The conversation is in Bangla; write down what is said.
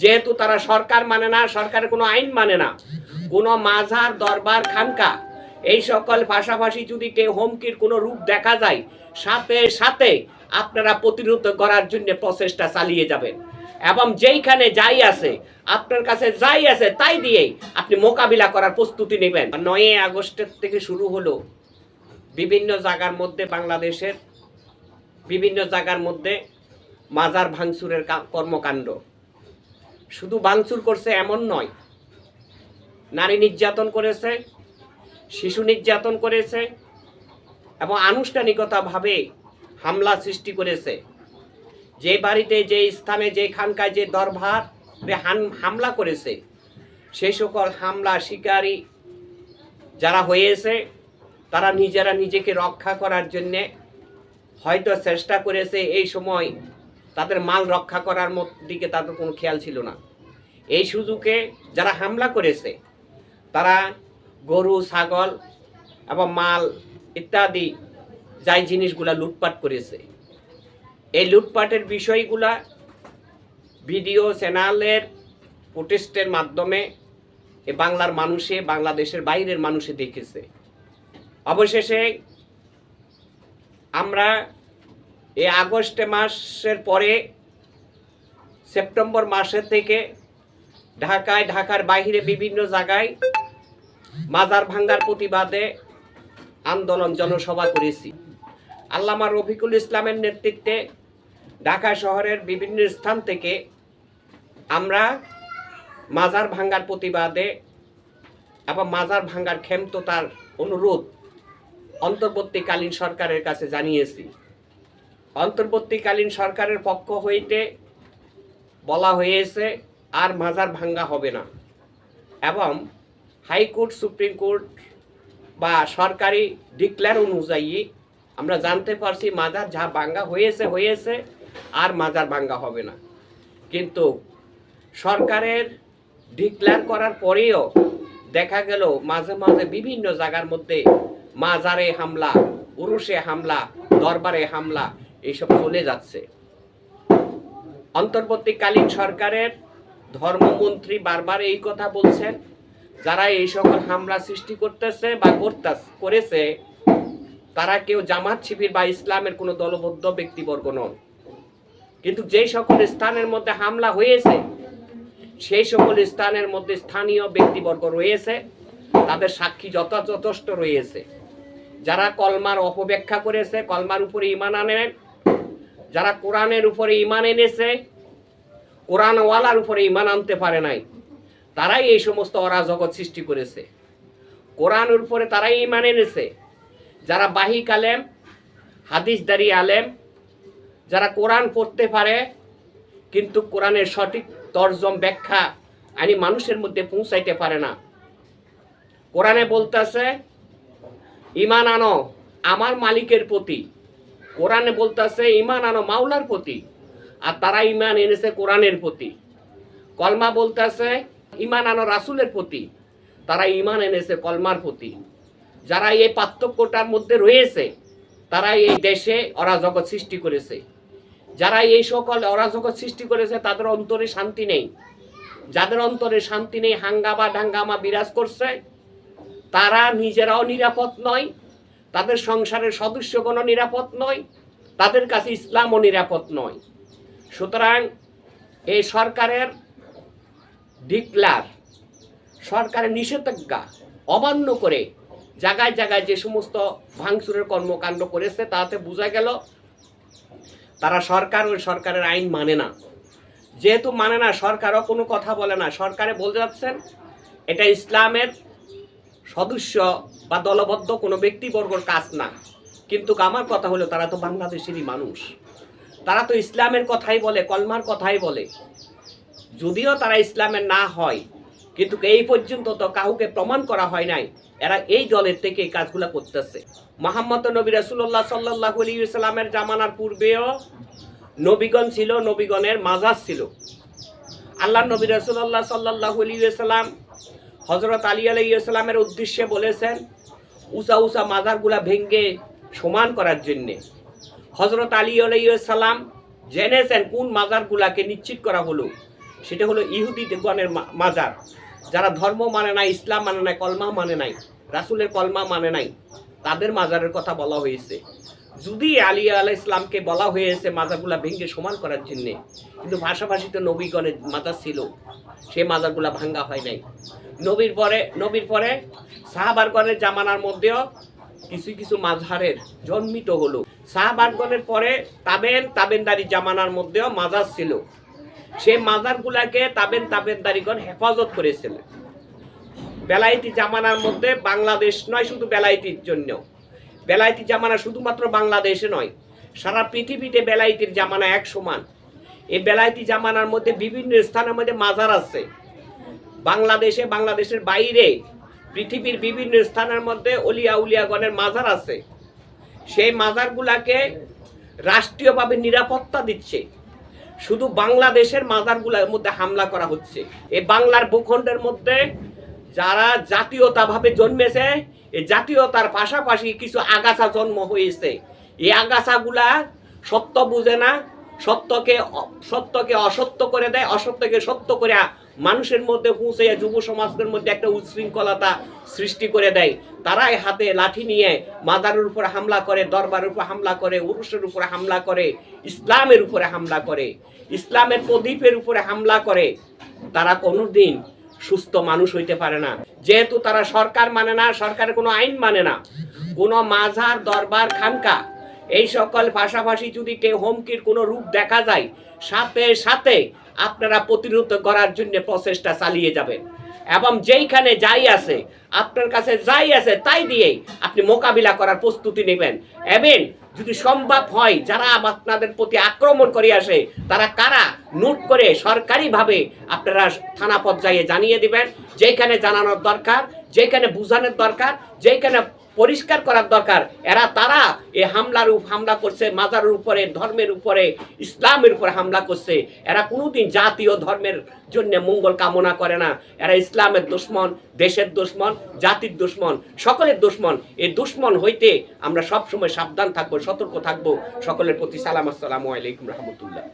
যেহেতু তারা সরকার মানে না, সরকারের কোনো আইন মানে না। কোনো মাঝার দরবার, খানকা, এই সকল পাশাপাশি যদি কেউ হুমকির কোনো রূপ দেখা যায়, সাথে সাথে আপনারা প্রতিরোধ করার জন্য প্রচেষ্টা চালিয়ে যাবেন। এবং যেইখানে যাই আছে, আপনার কাছে যাই আছে, তাই দিয়েই আপনি মোকাবিলা করার প্রস্তুতি নেবেন। নয় আগস্টের থেকে শুরু হলো। বিভিন্ন জায়গার মধ্যে বাংলাদেশের বিভিন্ন জায়গার মধ্যে মাজার ভাঙচুরের কর্মকাণ্ড। শুধু ভাঙচুর করছে এমন নয়। নারী নির্যাতন করেছে, শিশু নির্যাতন করেছে এবং আনুষ্ঠানিকতাভাবে হামলা সৃষ্টি করেছে। যে বাড়িতে, যে স্থানে, যে খানকায়, যে দরবার হামলা করেছে সেই সকল হামলা শিকারী যারা হয়েছে, তারা নিজেরা নিজেকে রক্ষা করার জন্যে হয়তো চেষ্টা করেছে এই সময় তাদের মাল রক্ষা করার দিকে তাদের কোনো খেয়াল ছিল না। এই সুযোগে যারা হামলা করেছে, তারা গরু, ছাগল এবং মাল ইত্যাদি যাই জিনিসগুলা লুটপাট করেছে। এই লুটপাটের বিষয়গুলা ভিডিও চ্যানেলের প্রোটেস্টের মাধ্যমে এ বাংলার মানুষে, বাংলাদেশের বাইরের মানুষে দেখেছে। অবশেষে আমরা এই আগস্ট মাসের পরে সেপ্টেম্বর মাসের থেকে ঢাকায়, ঢাকার বাইরে বিভিন্ন জায়গায় মাজার ভাঙ্গার প্রতিবাদে আন্দোলন জনসভা করেছি। আল্লামা রফিকুল ইসলামের নেতৃত্বে ঢাকা শহরের বিভিন্ন স্থান থেকে আমরা মাজার ভাঙ্গার প্রতিবাদে এবং মাজার ভাঙ্গার ক্ষমতার অনুরোধ অন্তর্বর্তীকালীন সরকারের কাছে জানিয়েছি। অন্তর্বর্তীকালীন সরকারের পক্ষ হইতে বলা হয়েছে, আর মাজার ভাঙ্গা হবে না। এবং হাইকোর্ট, সুপ্রিম কোর্ট বা সরকারি ডিক্লেয়ার অনুযায়ী আমরা জানতে পারছি, মাজার যা ভাঙ্গা হয়েছে হয়েছে, আর মাজার ভাঙ্গা হবে না। কিন্তু সরকারের ডিক্লেয়ার করার পরেও দেখা গেল, মাঝে মাঝে বিভিন্ন জায়গার মধ্যে মাজারে হামলা, উরুষে হামলা, দরবারে হামলা এইসব চলে যাচ্ছে। অন্তর্বর্তীকালীন সরকারের ধর্মমন্ত্রী বারবার এই কথা বলছেন, যারা এই সকল হামলা সৃষ্টি করতেছে বা করেছে, তারা কেউ জামাত শিবির বা ইসলামের কোনো দলবদ্ধ ব্যক্তিবর্গ নন। কিন্তু যেই সকল স্থানের মধ্যে হামলা হয়েছে, সেই সকল স্থানের মধ্যে স্থানীয় ব্যক্তিবর্গ রয়েছে, তাদের সাক্ষী যথাযথেষ্ট রয়েছে। যারা কলমার অপব্যাখ্যা করেছে, কলমার উপরে ইমান আনেন যারা কোরআনের উপরে ইমান এনেছে, কোরআনওয়ালার উপরে ইমান আনতে পারে নাই, তারাই এই সমস্ত অরাজগৎ সৃষ্টি করেছে। কোরআনের উপরে তারাই ইমান এনেছে। যারা বাহিক আলেম হাদিসদারি আলেম, যারা কোরআন পড়তে পারে, কিন্তু কোরআনের সঠিক তর্জম, ব্যাখ্যা আনি মানুষের মধ্যে পৌঁছাইতে পারে না। কোরআনে বলতেছে ইমান আনো, আমার মালিকের প্রতি কোরআনে বলতেছে ইমান আনো মাওলার প্রতি, আর তারা ইমান এনেছে কোরআনের প্রতি। কলমা বলতেছে ইমান আনো রাসুলের প্রতি, তারা ইমান এনেছে কলমার প্রতি। যারা এই পার্থক্যটার মধ্যে রয়েছে, তারা এই দেশে অরাজগৎ সৃষ্টি করেছে। যারা এই সকল অরাজগৎ সৃষ্টি করেছে, তাদের অন্তরে শান্তি নেই। যাদের অন্তরে শান্তি নেই হাঙ্গামা ঢাঙ্গামা বিরাজ করছে, তারা নিজেরাও নিরাপদ নয় তাদের সংসারের সদস্যগণও নিরাপদ নয়, তাদের কাছে ইসলামও নিরাপদ নয়। সুতরাং এই সরকারের ডিক্লার, সরকারের নিষেধাজ্ঞা অমান্য করে জায়গায় জায়গায় যে সমস্ত ভাঙচুরের কর্মকাণ্ড করেছে, তাতে বোঝা গেল তারা সরকার ওই সরকারের আইন মানে না। যেহেতু মানে না, সরকারও কোনো কথা বলে না। সরকারে বলে যাচ্ছেন, এটা ইসলামের সদস্য বা দলবদ্ধ কোনো ব্যক্তিবর্গর কাজ না। কিন্তু আমার কথা হলো, তারা তো বাংলাদেশেরই মানুষ। তারা তো ইসলামের কথাই বলে, কলমার কথাই বলে। যদিও তারা ইসলামের না হয়, কিন্তু এই পর্যন্ত তো কাউকে প্রমাণ করা হয় নাই, এরা এই দলের থেকে এই কাজগুলো করতেছে। মোহাম্মদ নবী রাসুল্লাহ সাল্লাহ আলী ইসলামের জামানার পূর্বেও নবীগণ ছিল, নবীগণের মাজার ছিল। আল্লাহ নবী রাসুল্লাহ সাল্লাহ আলী ইসলাম হজরত আলী আলাইসাল্লামের উদ্দেশ্যে বলেছেন উষা উষা মাজারগুলা ভেঙ্গে সমান করার জন্যে। হজরত আলী আলাইসাল্লাম জেনেছেন কোন মাজারগুলাকে নিশ্চিত করা হলো। সেটা হলো ইহুদি দেবগণের মাজার। যারা ধর্ম মানে নাই, ইসলাম মানে নাই, কলমা মানে নাই, রাসুলের কলমা মানে নাই। তাদের মাজারের কথা বলা হয়েছে। যদি আলী আলাহ ইসলামকে বলা হয়েছে মাজারগুলা ভেঙে সমান করার জন্যে, কিন্তু ভাষাভাষী তো নবীগণের মাজার ছিল, সে মাজারগুলা ভাঙ্গা হয় নাই। নবীর পরে নবীর পরে সাহাবারগণের জামানার মধ্যেও কিছু কিছু মাঝহারের জন্মিত হলো। সাহাবারগণের পরে তাবেন তাবেনদারি জামানার মধ্যেও মাজার ছিল। সেই মাজারগুলাকে তাবেন তাবেনদারিগণ হেফাজত করেছিলেন বেলায়েতি জামানার মধ্যে বাংলাদেশ নয় শুধু বেলায়েতির জন্য। বেলায়েতি জামানা শুধুমাত্র বাংলাদেশে নয়, সারা পৃথিবীতে বেলায়েতির জামানা এক সমান। এই বেলায়েতি জামানার মধ্যে বিভিন্ন স্থানের মধ্যে মাজার আছে। বাংলাদেশে, বাংলাদেশের বাইরে পৃথিবীর বিভিন্ন স্থানের মধ্যে অলিয়া উলিয়াগণের মাজার আছে। সেই মাজারগুলাকে রাষ্ট্রীয়ভাবে নিরাপত্তা দিচ্ছে। শুধু বাংলাদেশের মাজারগুলোর মধ্যে হামলা করা হচ্ছে। এই বাংলার ভূখণ্ডের মধ্যে যারা জাতীয়তাভাবে জন্মেছে, এই জাতীয়তার পাশাপাশি কিছু আগাছা জন্ম হয়েছে। এই আগাছাগুলা সত্য বুঝে না, সত্যকে সত্যকে অসত্য করে দেয়, অসত্যকে সত্য করে মানুষের মধ্যে পৌঁছে যুব সমাজের মধ্যে একটা উচ্ছৃঙ্খলতা সৃষ্টি করে দেয়। তারাই হাতে লাঠি নিয়ে মাদারের উপর হামলা করে, দরবারের উপর হামলা করে, উরুষের উপর হামলা করে, ইসলামের উপরে হামলা করে, ইসলামের প্রদীপের উপরে হামলা করে। তারা কোনোদিন সুস্থ মানুষ হইতে পারে না। যেহেতু তারা সরকার মানে না, সরকারের কোনো আইন মানে না। কোনো মাঝার দরবার, খানকা, এই সকল পাশাপাশি যদি কেউ হুমকির কোনো রূপ দেখা যায়, সাথে সাথে আপনারা প্রতিরোধ করার জন্য প্রচেষ্টা চালিয়ে যাবেন। এবং যেইখানে যাই আছে, আপনার কাছে যাই আছে, তাই দিয়েই আপনি মোকাবিলা করার প্রস্তুতি নেবেন। এবেন যদি সম্ভব হয়, যারা আপনাদের প্রতি আক্রমণ করে আসে, তারা কারা? নোট করে সরকারিভাবে আপনারা থানা পর্যায়ে জানিয়ে দিবেন যেখানে জানানোর দরকার যেখানে বুঝানোর দরকার যেখানে পরিষ্কার করার দরকার। এরা, তারা এই হামলার হামলা করছে, মাজারের উপরে, ধর্মের উপরে, ইসলামের উপরে হামলা করছে। এরা কোনোদিন জাতীয় ধর্মের জন্য মঙ্গল কামনা করে না। এরা ইসলামের দুশ্মন, দেশের দুশ্মন, জাতির দুশ্মন, সকলের দুশ্মন। এই দুশ্মন হইতে আমরা সবসময় সাবধান থাকব, সতর্ক থাকব। সকলের প্রতি সালাম, আসসালামু আলাইকুম রহমতুল্লাহ।